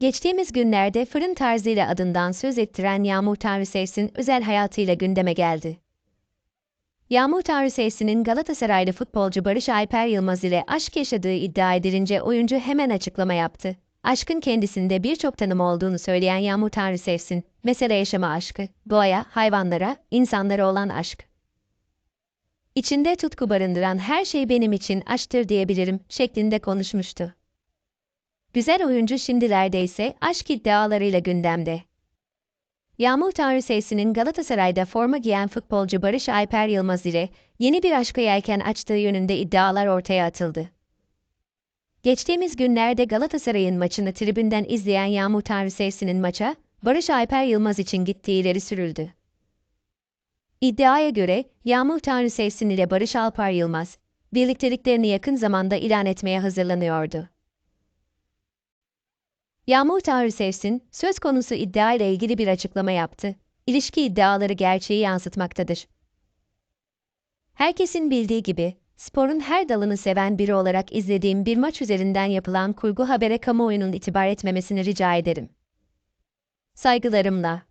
Geçtiğimiz günlerde fırın tarzıyla adından söz ettiren Yağmur Tanrısevs'in özel hayatıyla gündeme geldi. Yağmur Tanrısevs'in Galatasaraylı futbolcu Barış Alper Yılmaz ile aşk yaşadığı iddia edilince oyuncu hemen açıklama yaptı. Aşkın kendisinde birçok tanım olduğunu söyleyen Yağmur Tanrısevs'in, mesele yaşama aşkı, doğaya, hayvanlara, insanlara olan aşk. İçinde tutku barındıran her şey benim için aşktır diyebilirim şeklinde konuşmuştu. Güzel oyuncu şimdilerde ise aşk iddialarıyla gündemde. Yağmur Tanrısevs'in Galatasaray'da forma giyen futbolcu Barış Alper Yılmaz ile yeni bir aşka yelken açtığı yönünde iddialar ortaya atıldı. Geçtiğimiz günlerde Galatasaray'ın maçını tribünden izleyen Yağmur Tanrısevs'in maça, Barış Alper Yılmaz için gittiği ileri sürüldü. İddiaya göre Yağmur Tanrısevsin ile Barış Alper Yılmaz, birlikteliklerini yakın zamanda ilan etmeye hazırlanıyordu. Yağmur Tanrısevsin, söz konusu iddia ile ilgili bir açıklama yaptı. İlişki iddiaları gerçeği yansıtmaktadır. Herkesin bildiği gibi, sporun her dalını seven biri olarak izlediğim bir maç üzerinden yapılan kurgu habere kamuoyunun itibar etmemesini rica ederim. Saygılarımla.